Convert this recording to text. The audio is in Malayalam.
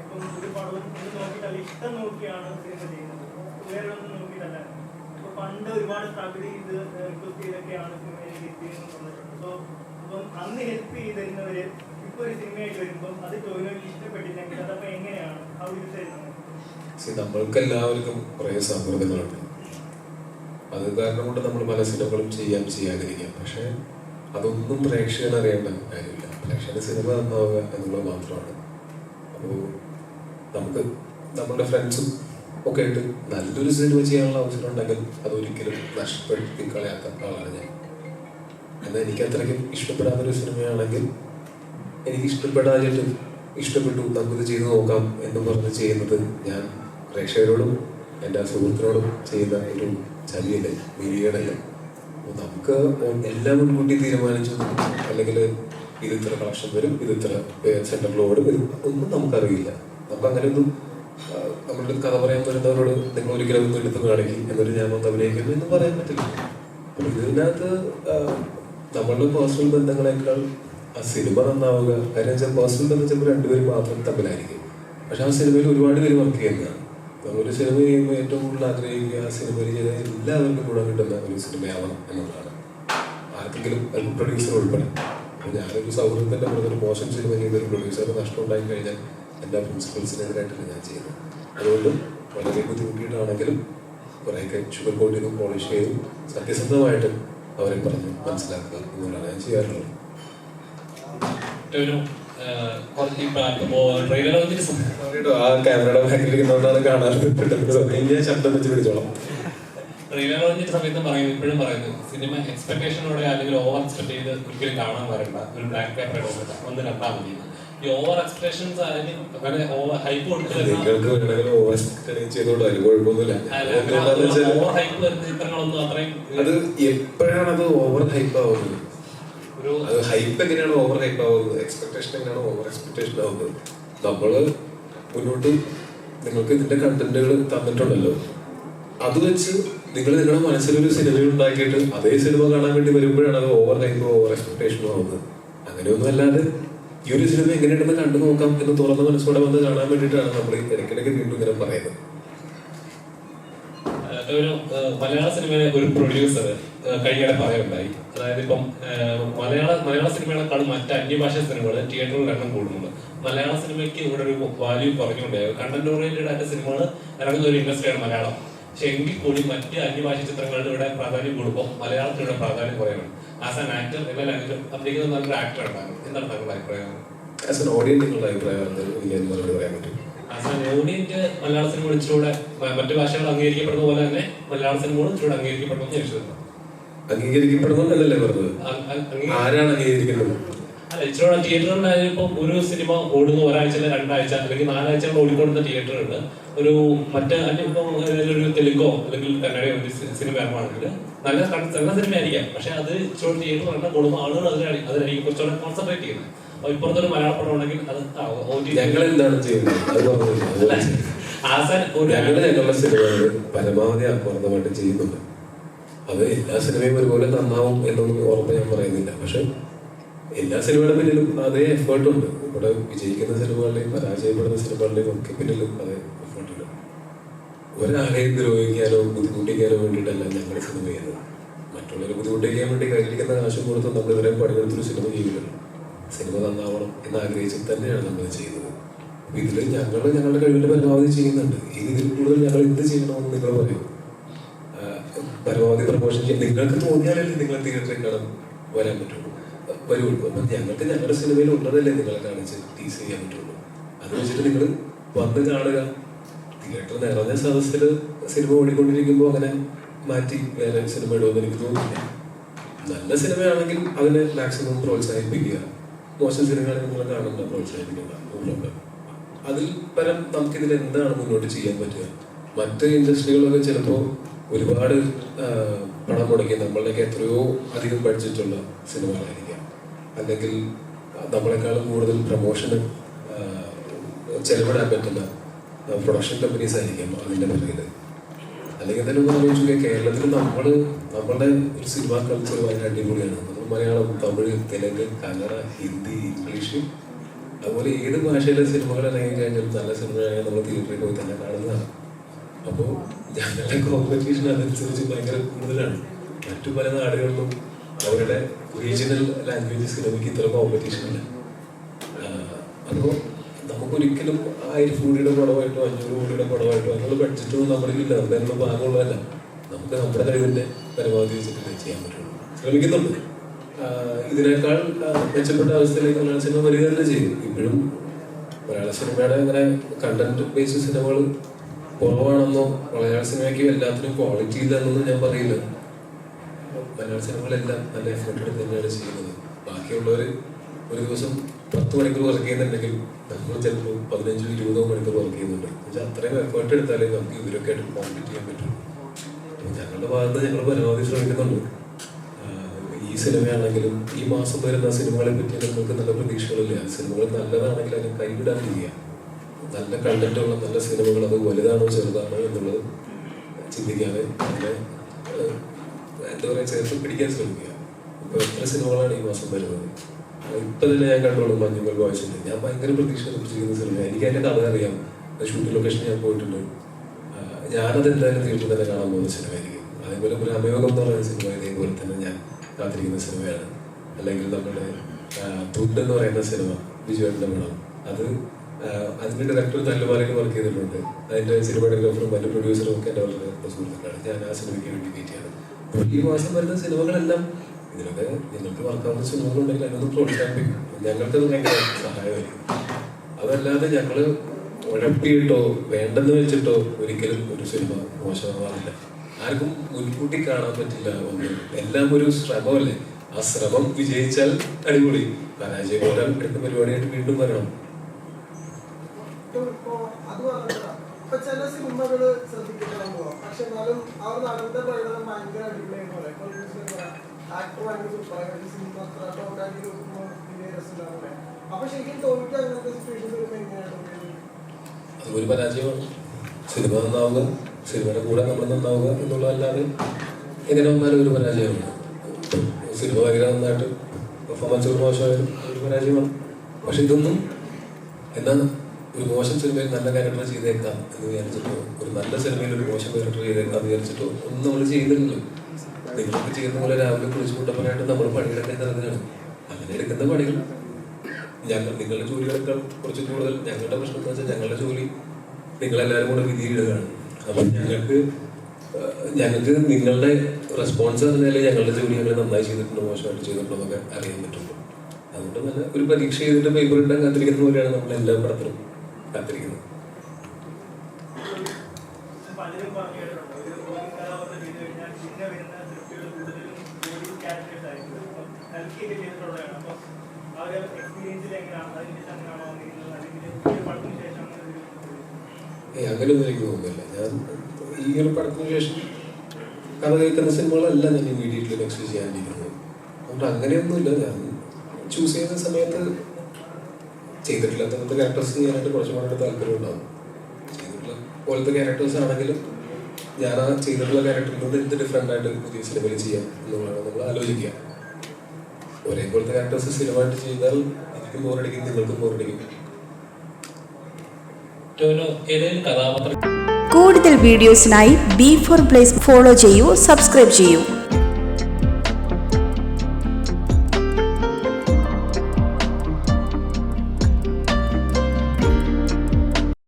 ഇപ്പം ഒരു പടവും നോക്കിയിട്ടല്ല ഇഷ്ടം നോക്കിയാണ് സിനിമ ചെയ്യുന്നത്. വേറെ ഒന്നും നോക്കിയിട്ടല്ല. ഇപ്പൊ പണ്ട് ഒരുപാട് സ്ട്രഗിൾ ചെയ്ത് റിക്വസ്റ്റ് ചെയ്തൊക്കെയാണ് സിനിമയിൽ എത്തിയെന്ന് പറഞ്ഞിട്ടുണ്ട് സോ അപ്പം അന്ന് ഹെൽപ്പ് ചെയ്തിരുന്നവര് ഇപ്പൊ ഒരു സിനിമയായിട്ട് വരുമ്പോൾ അത് ഇഷ്ടപ്പെട്ടില്ലെങ്കിൽ അതപ്പോ എങ്ങനെയാണ്? ഹൗ നമ്മൾക്ക് എല്ലാവർക്കും കുറേ സമ്മർദ്ദങ്ങളുണ്ട് അത് കാരണം കൊണ്ട് നമ്മൾ പല സിനിമകളും ചെയ്യാം ചെയ്യാതിരിക്കാം. പക്ഷെ അതൊന്നും പ്രേക്ഷകൻ അറിയേണ്ട കാര്യമില്ല. പ്രേക്ഷകന് സിനിമ നന്നാവുക എന്നുള്ളത് മാത്രമാണ്. അപ്പോൾ നമുക്ക് നമ്മുടെ ഫ്രണ്ട്സും ഒക്കെ ആയിട്ട് നല്ലൊരു സിനിമ ചെയ്യാനുള്ള അവസരം ഉണ്ടെങ്കിൽ അതൊരിക്കലും നഷ്ടപ്പെടുത്തി കളയാത്ത ആളാണ് ഞാൻ. എന്നാൽ എനിക്ക് അത്രയ്ക്കും ഇഷ്ടപ്പെടാത്തൊരു സിനിമയാണെങ്കിൽ എനിക്ക് ഇഷ്ടപ്പെടാതിട്ട് ഇഷ്ടപ്പെട്ടു നമുക്കിത് ചെയ്തു നോക്കാം എന്ന് പറഞ്ഞ് ചെയ്യുന്നത് ഞാൻ പ്രേക്ഷകരോടും എന്റെ സുഹൃത്തിനോടും ചെയ്യുന്ന ഒരു ചതിയല്ലേ വിരിയടല്ലേ അപ്പോൾ നമുക്ക് എല്ലാം മുൻകൂട്ടി തീരുമാനിച്ചു അല്ലെങ്കിൽ ഇത് ഇത്ര കളക്ഷൻ വരും ഇത് ഇത്ര സെൻട്രൽ ലോഡ് ഇത് ഒന്നും നമുക്കറിയില്ല. നമുക്ക് അങ്ങനെയൊന്നും അടുത്ത് കഥ പറയാൻ വരുന്നവരോട് നിങ്ങൾ ഒരിക്കലും ഒന്നും എടുത്ത് കാണിക്കും എന്നൊരു ഞാൻ ഒന്ന് അഭിനയിക്കുന്നു എന്ന് പറയാൻ പറ്റില്ല. അപ്പോൾ ഇതിനകത്ത് നമ്മളുടെ പേഴ്സണൽ ബന്ധങ്ങളെക്കാൾ ആ സിനിമ നന്നാവുക കാര്യം വെച്ചാൽ പേഴ്സണൽ ബന്ധം ചിലപ്പോൾ രണ്ടുപേരും മാത്രം തമ്മിലായിരിക്കും. പക്ഷെ ആ സിനിമയിൽ ഒരുപാട് പേര് വർക്ക് ചെയ്യുന്നതാണ്. നമ്മളൊരു സിനിമ ചെയ്യുമ്പോൾ ഏറ്റവും കൂടുതൽ ആഗ്രഹിക്കുക ആ സിനിമയിൽ ചെയ്ത എല്ലാവർക്കും ഗുണം കിട്ടുന്ന ഒരു സിനിമയാവണം എന്നുള്ളതാണ്. ആർക്കെങ്കിലും പ്രൊഡ്യൂസർ ഉൾപ്പെടെ. ഞാനൊരു സൗഹൃദത്തിന്റെ പുറത്തൊരു മോശം സിനിമ ചെയ്ത ഒരു പ്രൊഡ്യൂസറിന് നഷ്ടം ഉണ്ടായി കഴിഞ്ഞാൽ എന്റെ പ്രിൻസിപ്പൾസിനെതിരായിട്ടാണ് ഞാൻ ചെയ്യുന്നത്. അതുകൊണ്ട് വളരെ ബുദ്ധിമുട്ടിയിട്ടാണെങ്കിലും കുറേയൊക്കെ ഷുഗർ കോട്ടിനും പോളിഷ് ചെയ്തും സത്യസന്ധമായിട്ട് അവരെ പറഞ്ഞ് മനസ്സിലാക്കുക എന്നുള്ളതാണ് ഞാൻ ചെയ്യാറുള്ളത്. ആ ക്യാമറയുടെ ബാക്കിലിരിക്കുന്നതുകൊണ്ടാണ് കാണാറ്. പെട്ടെന്ന് ഞാൻ ശബ്ദം വെച്ച് പിടിച്ചോളാം. ട്രെയിലർ പറഞ്ഞിട്ട് സമയത്ത് പറയുന്നു ഇപ്പോഴും പറയുന്നു. സിനിമ എക്സ്പെക്ടേഷനോടെ അല്ലെങ്കിൽ ഓവർ എക്സ്പെക്ട് ചെയ്ത് ഒരിക്കലും കാണാൻ വരണ്ട. ഒരു ബ്ലാക്ക് പേപ്പർ ഇടുന്നില്ല ഒന്ന് രണ്ടാം മതി. ഈ ഓവർ എക്സ്പ്രഷൻസ് ആയാലും അങ്ങനെ ഓവർ ഹൈപ്പ് നിങ്ങൾക്ക് ഓവർ ചെയ്തോളൂ. അതിന് കുഴപ്പമൊന്നുമില്ല. എന്തുകൊണ്ടാന്ന് വെച്ചാൽ ഓവർ ഹൈപ്പ് വരുന്ന ചിത്രങ്ങളൊന്നും അത്രയും അത് എപ്പോഴാണ് അത് ഓവർ ഹൈപ്പ് ആവുന്നത്? ഒരു ഹൈപ്പ് എങ്ങനെയാണ് ഓവർ ഹൈപ്പ് ആവുന്നത്? എക്സ്പെക്ടേഷൻ എങ്ങനെയാണ് ഓവർ എക്സ്പെക്ടേഷൻ ആവുന്നത്? നമ്മൾ മുന്നോട്ട് നിങ്ങൾക്ക് ഇതിന്റെ കണ്ടന്റുകൾ തന്നിട്ടുണ്ടല്ലോ. അത് വെച്ച് നിങ്ങൾ നിങ്ങളുടെ മനസ്സിലൊരു സിനിമ ഉണ്ടാക്കിയിട്ട് അതേ സിനിമ കാണാൻ വേണ്ടി വരുമ്പോഴാണ് അത് ഓവർ ഹൈപ്പോ ഓവർ എക്സ്പെക്ടേഷൻ ആവുന്നത് അങ്ങനെയൊന്നും അല്ലാതെ ഈ ഒരു സിനിമ എങ്ങനെയുണ്ടെന്ന് കണ്ടു നോക്കാം എന്ന് തുറന്ന മനസ്സോടെ വന്ന് കാണാൻ വേണ്ടിയിട്ടാണ് നമ്മൾ ഈ ഇടയ്ക്കിടയ്ക്ക് വീണ്ടും ഇങ്ങനെ പറയുന്നത്. ഒരു മലയാള സിനിമയിലെ ഒരു പ്രൊഡ്യൂസർ കഴിഞ്ഞിടെ പറയുണ്ടായി. അതായത് ഇപ്പം മലയാള മലയാള സിനിമകളെക്കാളും മറ്റ് അന്യഭാഷ സിനിമകൾ തിയേറ്ററിൽ എണ്ണം കൂടുന്നുണ്ട്. മലയാള സിനിമയ്ക്ക് ഇവിടെ ഒരു വാല്യൂ കുറഞ്ഞുകൊണ്ടേ കണ്ടന്റ് ഓറിയന്റഡ് ആയിട്ട് സിനിമകൾ ഇറങ്ങുന്ന ഒരു ഇൻഡസ്ട്രിയാണ് മലയാളം. പക്ഷെ എങ്കിൽ കൂടി മറ്റ് അന്യഭാഷ ചിത്രങ്ങളുടെ ഇവിടെ പ്രാധാന്യം കൊടുക്കും മലയാളത്തിൽ ഇവിടെ പ്രാധാന്യം കുറയണം ആസ് ആൻ ആക്ടർ എല്ലാ ലാംഗ്വേജും അഭിനയിക്കുന്ന നല്ലൊരു ആക്ടർ ഉണ്ടാകും. എന്താണ് താങ്കളുടെ അഭിപ്രായം? ആസ് എൻ ഓഡിയൻസ് നിങ്ങളുടെ അഭിപ്രായം മറുപടി പറയാൻ പറ്റും as an audience Malayala cinema ഇച്ചിലൂടെ മറ്റു ഭാഷകൾ അംഗീകരിക്കപ്പെടുന്ന പോലെ തന്നെ മലയാള സിനിമകളും ഇച്ചിലൂടെ അംഗീകരിക്കപ്പെടുമെന്ന് ഞാൻ അംഗീകരിക്കപ്പെടുന്നു അംഗീകരിക്കപ്പെടുന്നതല്ലേ പറഞ്ഞത്? ആരാണ് അംഗീകരിക്കുന്നത്? അല്ല തിയേറ്ററിൽ തിയേറ്ററുകളിലായാലും ഇപ്പം ഒരു സിനിമ ഓടുന്നു ഒരാഴ്ച രണ്ടാഴ്ച അല്ലെങ്കിൽ നാലാഴ്ച ഓടിക്കൊടുത്ത തിയേറ്ററുണ്ട് ഒരു മറ്റേ അല്ലെങ്കിൽ ഇപ്പം ഒരു തെലുങ്കോ അല്ലെങ്കിൽ കന്നഡയോ ഒരു സിനിമ ആണെങ്കിൽ നല്ല നല്ല സിനിമ ആയിരിക്കാം. പക്ഷെ അത് ഇച്ചിരി തിയേറ്റർ നല്ല കൂടുമ്പോൾ ആളുകൾ അതിനായി അതിനായിരിക്കും കുറച്ചുകൂടെ കോൺസെൻട്രേറ്റ് ചെയ്യുന്നത്. അപ്പോൾ ഇപ്പുറത്തൊരു മലയാള പടം ഉണ്ടെങ്കിൽ അത് ഞങ്ങൾ എന്താണ് ചെയ്യുന്നത്? അല്ല, ആസാൻ ഒരു ഞങ്ങൾ ഞങ്ങളുടെ സിനിമകൾ പരമാവധി ചെയ്യുന്നുണ്ട്. അത് എല്ലാ സിനിമയും ഒരുപോലെ നന്നാവും എന്നൊന്നും ഉറപ്പ് ഞാൻ പറയുന്നില്ല. പക്ഷെ എല്ലാ സിനിമയുടെ പിന്നിലും അതേ എഫേർട്ട് ഉണ്ട്. ഇവിടെ വിജയിക്കുന്ന സിനിമകളുടെയും പരാജയപ്പെടുന്ന സിനിമകളുടെയും ഒക്കെ പിന്നിലും അതേ എഫേർട്ട് ഉണ്ട്. ഒരാളെയും ദ്രോഹിക്കാനോ ബുദ്ധിമുട്ടിക്കാനോ വേണ്ടിയിട്ടല്ല ഞങ്ങൾ സിനിമ ചെയ്യുന്നത്. മറ്റുള്ളവരെ ബുദ്ധിമുട്ടിക്കാൻ വേണ്ടി കയ്യിലിരിക്കുന്ന കാശും കൊടുത്ത് നമ്മൾ ഇവരെ പണിയെടുത്തൊരു സിനിമ ചെയ്യില്ലല്ലോ സിനിമ നന്നാവണം എന്ന് ആഗ്രഹിച്ചിട്ട് തന്നെയാണ് നമ്മൾ ചെയ്യുന്നത് അപ്പൊ ഇതിൽ ഞങ്ങൾ ഞങ്ങളുടെ കഴിവിന്റെ പരമാവധി ചെയ്യുന്നുണ്ട്. ഇനി ഇതിൽ കൂടുതൽ ഞങ്ങൾ എന്ത് ചെയ്യണമെന്ന് നിങ്ങൾ പറയൂ. പരമാവധി പ്രമോഷൻ ചെയ്യാൻ നിങ്ങൾക്ക് തോന്നിയാലല്ലേ നിങ്ങൾ തിയേറ്ററിൽ കാണാൻ വരാൻ പറ്റുള്ളൂ. വരുള്ളൂ അപ്പൊ ഞങ്ങൾക്ക് ഞങ്ങളുടെ സിനിമയിൽ ഉള്ളതല്ലേ നിങ്ങളെ കാണിച്ച് ടീസ് ചെയ്യാൻ പറ്റുള്ളൂ. അത് വെച്ചിട്ട് നിങ്ങൾ വന്ന് കാണുക. തിയേറ്റർ നിറഞ്ഞ സദസ്സിൽ സിനിമ ഓടിക്കൊണ്ടിരിക്കുമ്പോൾ അങ്ങനെ മാറ്റി വേറെ സിനിമ ഇടുമെന്ന് എനിക്ക് തോന്നുന്നില്ല. നല്ല സിനിമയാണെങ്കിൽ അതിനെ മാക്സിമം പ്രോത്സാഹിപ്പിക്കുക. മോശം സിനിമയാണെങ്കിൽ നിങ്ങൾ കാണുന്ന പ്രോത്സാഹിപ്പിക്കുക. അതിൽ പരം നമുക്കിതിൽ എന്താണ് മുന്നോട്ട് ചെയ്യാൻ പറ്റുക? മറ്റ് ഇൻഡസ്ട്രികളൊക്കെ ചിലപ്പോൾ ഒരുപാട് പണം മുടക്കി നമ്മളിലേക്ക് എത്രയോ അധികം ബഡ്ജറ്റുള്ള സിനിമകളായിരിക്കാം. അല്ലെങ്കിൽ നമ്മളെക്കാളും കൂടുതൽ പ്രൊമോഷന് ചെലവിടാൻ പറ്റുന്ന പ്രൊഡക്ഷൻ കമ്പനീസ് ആയിരിക്കും അതിന്റെ പിറകിൽ അല്ലെങ്കിൽ തന്നെ ഒന്ന് ആലോചിക്കുക കേരളത്തിൽ നമ്മൾ നമ്മുടെ ഒരു സിനിമ കൾച്ചർ വളരെ അടിപൊളിയാണ്. നമ്മൾ മലയാളം തമിഴ് തെലുങ്ക് കന്നഡ ഹിന്ദി ഇംഗ്ലീഷ്. അതുപോലെ ഏത് ഭാഷയിലെ സിനിമകൾ ഇറങ്ങി കഴിഞ്ഞാലും നല്ല സിനിമയാണെങ്കിൽ നമ്മൾ തിയേറ്ററിൽ പോയി തന്നെ കാണുന്നതാണ്. അപ്പോൾ ഞങ്ങളുടെ കോമ്പറ്റീഷൻ അതനുസരിച്ച് ഭയങ്കര കൂടുതലാണ്. മറ്റു പല നാടുകളിലും അവരുടെ റീജിയണൽ ലാംഗ്വേജ് സിനിമയ്ക്ക് ഇത്ര കോമ്പറ്റീഷൻ ഇല്ല. അപ്പോൾ നമുക്കൊരിക്കലും ആയിരം കോടിയുടെ പടമായിട്ടോ അഞ്ഞൂറ് കോടിയുടെ പടമായിട്ടോ അതിനുള്ള ബഡ്ജറ്റൊന്നും നമ്മുടെ ഇല്ല നമ്മുടെ അതിനുള്ള ഭാഗമുള്ളതല്ല. നമുക്ക് നമ്മുടെ കഴിവിന്റെ പരമാവധി വെച്ചിട്ട് ചെയ്യാൻ പറ്റുള്ളൂ. ശ്രമിക്കുന്നുണ്ട്. ഇതിനേക്കാൾ മെച്ചപ്പെട്ട അവസ്ഥയിലേക്ക് മലയാള സിനിമ വരിക തന്നെ ചെയ്യും. ഇപ്പോഴും മലയാള സിനിമയുടെ അങ്ങനെ കണ്ടന്റ് ബേസ്ഡ് സിനിമകൾ കുറവാണെന്നോ മലയാള സിനിമയ്ക്ക് എല്ലാത്തിനും ക്വാളിറ്റി ഇല്ലെന്നൊന്നും ഞാൻ പറയില്ല. മലയാള സിനിമകളെല്ലാം നല്ല എഫേർട്ട് എടുത്ത് തന്നെയാണ് ചെയ്യുന്നത്. ബാക്കിയുള്ളവർ ഒരു ദിവസം പത്ത് മണിക്കൂർ വർക്ക് ചെയ്യുന്നുണ്ടെങ്കിൽ നമ്മൾ ചിലപ്പോൾ പതിനഞ്ചോ ഇരുപതോ മണിക്കൂർ വർക്ക് ചെയ്യുന്നുണ്ട്. എന്നുവെച്ചാൽ അത്രയും എഫേർട്ട് എടുത്താലേ നമുക്ക് ഇവരൊക്കെ ആയിട്ട് കോമ്പീറ്റ് ചെയ്യാൻ പറ്റും. ഞങ്ങളുടെ ഭാഗത്ത് ഞങ്ങൾ പരമാവധി ശ്രമിക്കുന്നുണ്ട്. ഈ സിനിമയാണെങ്കിലും ഈ മാസം വരുന്ന സിനിമകളെ പറ്റി നമുക്ക് നല്ല പ്രതീക്ഷകളില്ല. സിനിമകൾ നല്ലതാണെങ്കിൽ അതിനെ കൈവിടാതിരിക്കുക നല്ല കണ്ടന്റുള്ള നല്ല സിനിമകൾ അത് വലുതാണോ ചെറുതാണോ എന്നുള്ളത് ചിന്തിക്കാതെ ഏഹ്, എന്താ പറയുക ചേർത്ത് പിടിക്കാൻ ശ്രമിക്കുക. ഇപ്പോൾ എത്ര സിനിമകളാണ് ഈ മാസം വരുന്നത്? ഇപ്പം തന്നെ ഞാൻ കണ്ടോളൂ മഞ്ഞുമൽ വായിച്ചിട്ടുണ്ട്. ഞാൻ ഭയങ്കര പ്രതീക്ഷ പിടിച്ചിരിക്കുന്ന സിനിമ എനിക്ക് അതിന്റെ കഥ അറിയാം. ഷൂട്ടിംഗ് ലൊക്കേഷൻ ഞാൻ പോയിട്ടുണ്ട്. ഞാനത് എന്തായാലും തിയേറ്ററിൽ തന്നെ കാണാൻ പോകുന്ന സിനിമയായിരിക്കും. അതേപോലെ ഒരു അമയോഗം എന്ന് പറയുന്ന സിനിമ ഇതേപോലെ തന്നെ ഞാൻ കാത്തിരിക്കുന്ന സിനിമയാണ്. അല്ലെങ്കിൽ നമ്മുടെ തുണ്ട് എന്ന് പറയുന്ന സിനിമ വിജുവേട്ടന്റെ പടം. അത് അതിന്റെ ഡയറക്ടർ തല്ലുമാലയിൽ വർക്ക് ചെയ്തിട്ടുണ്ട്. അതിന്റെ സിനിമാറ്റോഗ്രാഫറും മറ്റു പ്രൊഡ്യൂസറും ഒക്കെ എന്റെ വളരെ സുഹൃത്തുക്കളാണ് ഞാൻ ആ സിനിമയ്ക്ക് വേണ്ടി വെയിറ്റ് ചെയ്യാണ്. ഈ മാസം വരുന്ന സിനിമകളെല്ലാം ഇതിലൊക്കെ നിങ്ങൾക്ക് വർക്കാവുന്ന സിനിമകളുണ്ടെങ്കിൽ അതിനൊന്ന് പ്രോത്സാഹിപ്പിക്കും. ഞങ്ങൾക്കത് ഭയങ്കര സഹായമായിരിക്കും. അതല്ലാതെ ഞങ്ങൾ ഉഴപ്പിയിട്ടോ വേണ്ടെന്ന് വെച്ചിട്ടോ ഒരിക്കലും ഒരു സിനിമ മോശമാവാറില്ല. ആർക്കും മുൻകൂട്ടി കാണാൻ പറ്റില്ല ഒന്ന്. എല്ലാം ഒരു ശ്രമമല്ലേ? ആ ശ്രമം വിജയിച്ചാൽ അടിപൊളി. പരാജയം പോലെ പരിപാടിയായിട്ട് വീണ്ടും വരണം. ഇപ്പൊ ചില സിനിമകൾ ശ്രദ്ധിക്കാൻ പോവാം പക്ഷെ എന്നാലും ഒരു നടന്റെ പ്രകടനം ഭയങ്കര അപ്പൊ ശരിക്കും ഒരു പരാജയമാണ്. സിനിമ നന്നാവുക സിനിമയുടെ കൂടെ നമ്മൾ നന്നാവുക എന്നുള്ളതല്ലാതെ എങ്ങനെ വന്നാലും ഒരു പരാജയമാണ്. സിനിമ ഭയങ്കര നന്നായിട്ട് പെർഫോമൻസ് മോശമായാലും ഒരു പരാജയമാണ്. പക്ഷെ ഇതൊന്നും എന്താണ് ഒരു മോശം സിനിമയിൽ നല്ല ക്യാരക്ടർ ചെയ്തേക്കാം എന്ന് വിചാരിച്ചിട്ടോ ഒരു നല്ല സിനിമയിൽ ഒരു മോശം ക്യാരക്ടർ ചെയ്തേക്കാം എന്ന് വിചാരിച്ചിട്ടോ ഒന്നും നമ്മൾ ചെയ്യുന്നില്ലല്ലോ നിങ്ങളൊക്കെ ചെയ്യുന്ന പോലെ രാവിലെ കുളിച്ചു കൂട്ടപ്പനായിട്ട് നമ്മൾ പണിയെടുക്കാൻ ഇറങ്ങുകയാണ് അങ്ങനെ എടുക്കുന്ന പണികൾ. ഞങ്ങൾ നിങ്ങളുടെ ജോലികളെക്കാൾ കുറച്ച് കൂടുതൽ. ഞങ്ങളുടെ പ്രശ്നം എന്ന് വെച്ചാൽ ഞങ്ങളുടെ ജോലി. നിങ്ങളെല്ലാവരും കൂടെ വിധിയിടുകയാണ്. അപ്പം ഞങ്ങൾക്ക് ഞങ്ങൾക്ക് നിങ്ങളുടെ റെസ്പോൺസ് അറിഞ്ഞാലേ ഞങ്ങളുടെ ജോലി ഞങ്ങൾ നന്നായി ചെയ്തിട്ടുണ്ടോ മോശമായിട്ട് ചെയ്തിട്ടുണ്ടോ എന്നൊക്കെ അറിയാൻ പറ്റുള്ളൂ. അതുകൊണ്ട് നല്ല ഒരു പരീക്ഷ ചെയ്തിട്ട് പേപ്പർ ഇട്ടാൻ കാത്തിരിക്കുന്ന പോലെയാണ് നമ്മൾ എല്ലാ പടത്തിലും. കാത്തിരിക്കുന്നത് അങ്ങനെയൊന്നും എനിക്ക് തോന്നുന്നില്ല. ഞാൻ ഈ ഒരു പടത്തിന് ശേഷം കഥ കേൾക്കുന്ന സിനിമകളെല്ലാം ഞാൻ ഇമീഡിയറ്റ്ലി നെക്സ്റ്റ് ചെയ്യാനിരിക്കുന്നത്. അതുകൊണ്ട് അങ്ങനെയൊന്നുമില്ല. ഞാൻ ചൂസ് ചെയ്യുന്ന സമയത്ത് ചെയ്തിട്ടില്ലാത്ത ക്യാരക്ടേഴ്സ് ചെയ്യാനായിട്ട് കുറച്ചും കൂടെ താല്പര്യം ഉണ്ടാവും. ചെയ്തിട്ടുള്ള പോലത്തെ ക്യാരക്ടേഴ്സ് ആണെങ്കിലും ഞാൻ ആ ചെയ്തിട്ടുള്ള ക്യാരക്ടറിൽ നിന്ന് എന്ത് ഡിഫറെന്റ് ആയിട്ട് പുതിയ സിനിമയിൽ ചെയ്യാം എന്നുള്ളതാണ് നമ്മൾ ആലോചിക്കുക. ഒരേപോലത്തെ ക്യാരക്ടേഴ്സ് സ്ഥിരമായിട്ട് ചെയ്താൽ എനിക്കും ബോറടിക്കും നിങ്ങൾക്കും ബോറടിക്കും കൂടുതൽ വീഡിയോസിനായി ബി ഫോർ പ്ലേസ് ഫോളോ ചെയ്യൂ സബ്സ്ക്രൈബ് ചെയ്യൂ.